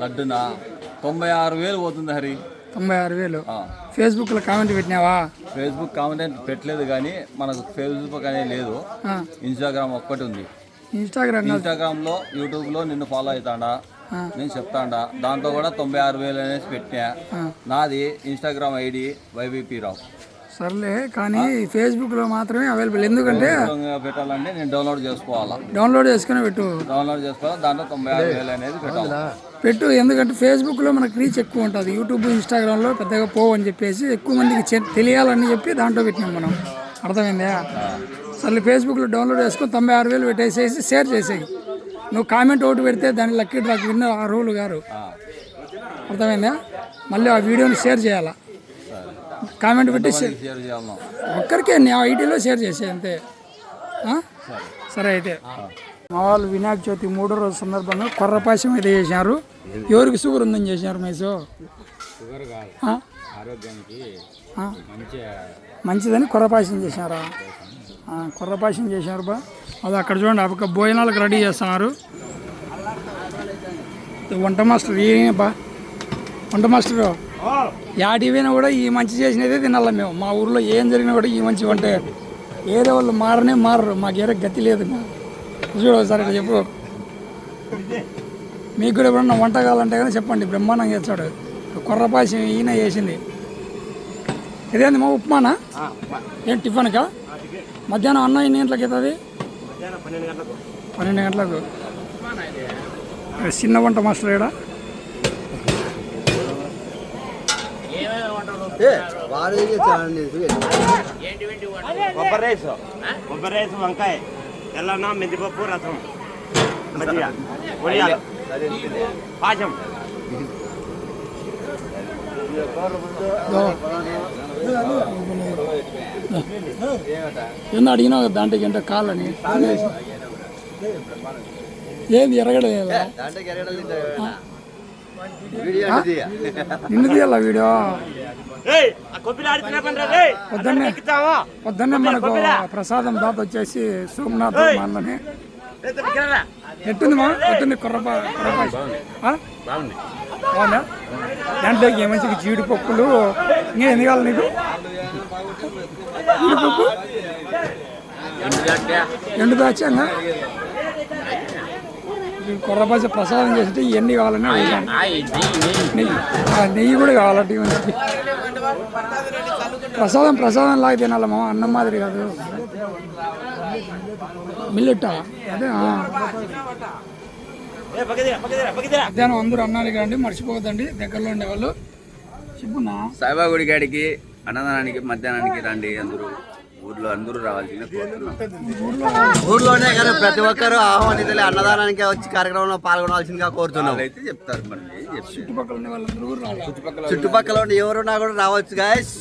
లడ్డునా? తొంభై ఆరు వేలు పోతుంది హరి. తొంభై ఆరు వేలు. ఫేస్బుక్లో కామెంట్ పెట్టినావా? ఫేస్బుక్ కామెంట్ పెట్టలేదు కానీ మనకు ఫేస్బుక్ అనేది లేదు. ఇన్స్టాగ్రామ్ ఒక్కటి ఉంది. ఇన్స్టాగ్రామ్ ఇన్స్టాగ్రామ్లో యూట్యూబ్లో నిన్ను ఫాలో అవుతాడా. నేను చెప్తాడా. దాంతో కూడా తొంభై ఆరు వేలు అనేసి పెట్టినా. నాది ఇన్స్టాగ్రామ్ ఐడి వైబీపీ రావు. సర్లే కానీ ఫేస్బుక్లో మాత్రమే అవైలబుల్ ఎందుకంటే పెట్టాలంటే నేను డౌన్లోడ్ చేసుకోవాలా? డౌన్లోడ్ చేసుకుని పెట్టు. డౌన్లోడ్ చేసుకోవాలి? దాంట్లో తొంభై ఆరు వేలు అనేది పెట్టాలి. పెట్టు ఎందుకంటే ఫేస్బుక్లో మనకు రీచ్ ఎక్కువ ఉంటుంది. యూట్యూబ్ ఇన్స్టాగ్రామ్లో పెద్దగా పోవు అని చెప్పేసి ఎక్కువ మందికి చె- తెలియాలని చెప్పి దాంట్లో పెట్టినాం మనం. అర్థమైందా? సర్లే ఫేస్బుక్లో డౌన్లోడ్ చేసుకొని తొంభై ఆరు వేలు పెట్టేసేసి షేర్ చేసేయి. నువ్వు కామెంట్ ఒకటి పెడితే దాని లక్కీ డ్రాక్ విన్న ఆ రూల్ గారు. అర్థమైందా? మళ్ళీ ఆ వీడియోని షేర్ చేయాలా? కామెంట్ పెట్టి షేర్ ఒక్కరికే నీ ఐటీలో షేర్ చేసే అంతే? సరే అయితే. మా వాళ్ళు వినాయక చవితి మూడో రోజు సందర్భంగా కొర్రపాశం అయితే చేశారు. ఎవరికి షుగర్ ఉందని చేశారు మైసో? మంచిదని కొర్రపాశం చేశారా? ఆ, కొర్రపాశం చేశారు బా. అది అక్కడ చూడండి అక్కడ భోజనాలకు రెడీ చేస్తున్నారు. వంట మాస్టర్ ఈయన బా. వంట మాస్టర్ యాడివైనా కూడా ఈ మంచి చేసినదే తినాలి మేము. మా ఊర్లో ఏం జరిగినా కూడా ఈ మంచి వంట. ఏరే వాళ్ళు మారనే మారరు. మాకు ఏరే గతి లేదు చూడు ఒకసారి ఇక్కడ చెప్పు. మీకు కూడా ఎప్పుడన్నా వంట కావాలంటే కానీ చెప్పండి. బ్రహ్మాండంగా చేస్తాడు. కొర్రపాసి ఈయన చేసింది. ఇదేంది మా ఉప్మానా? ఏం టిఫిన్కా? మధ్యాహ్నం అన్నం ఎన్ని గంటలకి అవుతుంది? పన్నెండు గంటలకు. చిన్న వంట మాస్టర్ ఇక్కడ కొబ్బరి రైస్ కొబ్బరి రైస్ వంకాయ తెల్లన్న మెంతిపప్పు రసం మజ్జిగ వడియాలు పాశం ఏందో అడిగినావు కదా దాంట్లోకి అంటే కాళ్ళని ఏంది ఎరగడలేదా నిన్ను తీయాల వీడియో? పొద్దున్నే పొద్దున్నే మనకు ప్రసాదం దాత వచ్చేసి సోమనాథ్ మా అన్నని ఎట్టుంది మా ఎట్టుంది కొర్రపా కొర్రపా. బాగుంది. దాంట్లోకి ఏ మంచిగా జీడిపప్పులు? ఇంకా ఎన్ని కావాలి నీకు? జీడిపప్పు? ఎండు దాచంగా కొర్రపాచ ప్రసాదం చేస్తే ఇవన్నీ కావాలని అడిగాను నెయ్యి కూడా కావాలంటే ఇవన్నీ ప్రసాదం ప్రసాదం లాగా తినాలి మామ? అన్నం మాదిరి కాదు. మిల్లెట్టా? అదే మధ్యాహ్నం అందరూ అన్నాడు కండి మర్చిపోవద్దండి. దగ్గరలో ఉండేవాళ్ళు చెప్పున్నా సాయిబాబా గుడి కాడికి అన్నదానానికి మధ్యాహ్నానికి రండి అందరూ. ఊర్లో అందరూ రావాల్సిందే కోరుతున్నాం ఊర్లోనే కదా ప్రతి ఒక్కరూ ఆహ్వానితులే అన్నదానానికి వచ్చి కార్యక్రమంలో పాల్గొనాల్సిందిగా కోరుతున్నాం. అయితే చెప్తారు చెప్తారు? చుట్టుపక్కల చుట్టుపక్కల ఎవరున్నా కూడా రావచ్చు గాయస్